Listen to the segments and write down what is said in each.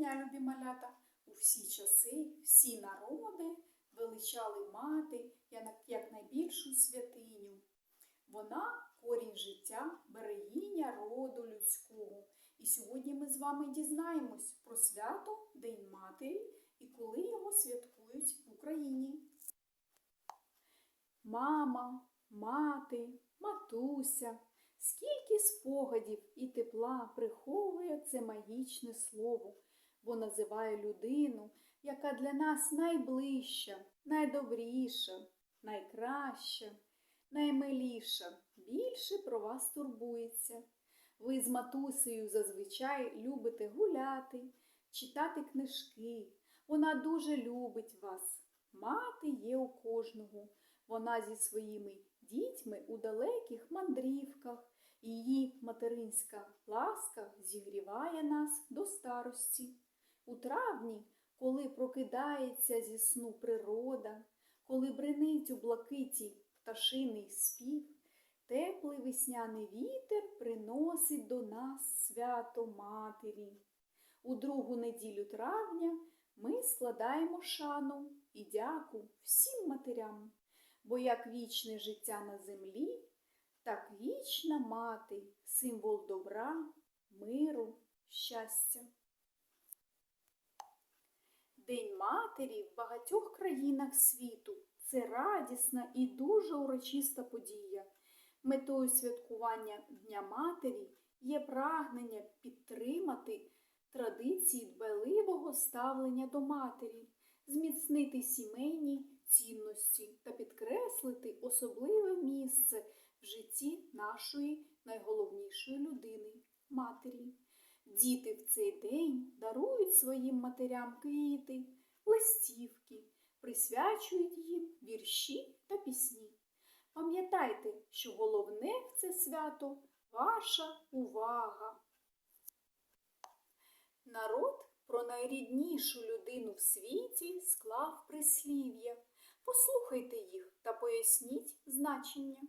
дня, любі малята! У всі часи, всі народи величали мати як- найбільшу святиню. Вона корінь життя, берегиня роду людського. І сьогодні ми з вами дізнаємось про свято День Матері і коли його святкують в Україні. Мама, мати, матуся. Скільки спогадів і тепла приховує це магічне слово, бо називає людину, яка для нас найближча, найдобріша, найкраща, наймиліша, більше про вас турбується. Ви з матусею зазвичай любите гуляти, читати книжки. Вона дуже любить вас. Мати є у кожного. Вона зі своїми дітьми у далеких мандрівках. Її материнська ласка зігріває нас до старості. У травні, коли прокидається зі сну природа, коли бренить у блакиті пташиний спів, теплий весняний вітер приносить до нас свято Матері. У другу неділю травня ми складаємо шану і дяку всім матерям, бо як вічне життя на землі, так вічна мати, символ добра, миру, щастя. День матері в багатьох країнах світу це радісна і дуже урочиста подія. Метою святкування Дня Матері є прагнення підтримати традиції дбайливого ставлення до матері, зміцнити сімейні цінності та підкреслити особливе місце в житті нашої найголовнішої людини матері. Діти в цей день дарують своїм матерям квіти, листівки, присвячують їм вірші та пісні. Пам'ятайте, що головне в це свято ваша увага. Народ про найріднішу людину в світі склав прислів'я. Послухайте їх та поясніть значення.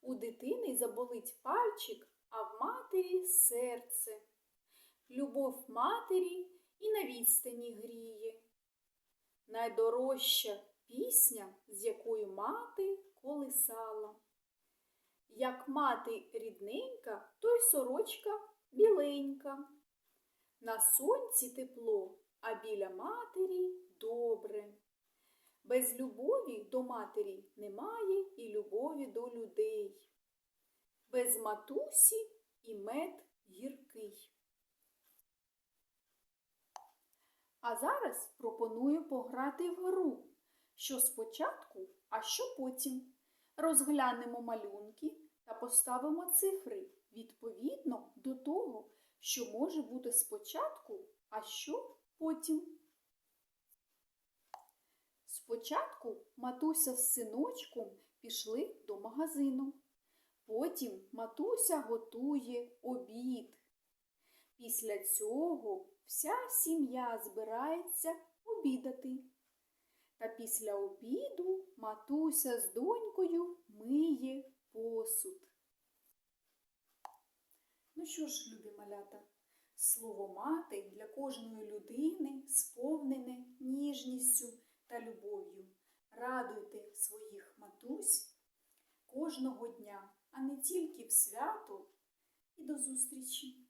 У дитини заболить пальчик, а в матері серце. Любов матері і на відстані гріє. Найдорожча пісня, з якою мати колисала. Як мати рідненька, то й сорочка біленька. На сонці тепло, а біля матері добре. Без любові до матері немає і любові до людей. Без матусі і мед гіркий. А зараз пропоную пограти в гру, що спочатку, а що потім. Розглянемо малюнки та поставимо цифри відповідно до того, що може бути спочатку, а що потім. Спочатку матуся з синочком пішли до магазину. Потім матуся готує обід. Після цього вся сім'я збирається обідати. Та після обіду матуся з донькою миє посуд. Ну що ж, любі малята, слово мати для кожної людини сповнене ніжністю та любов'ю. Радуйте своїх матусь кожного дня, а не тільки в свято і до зустрічі!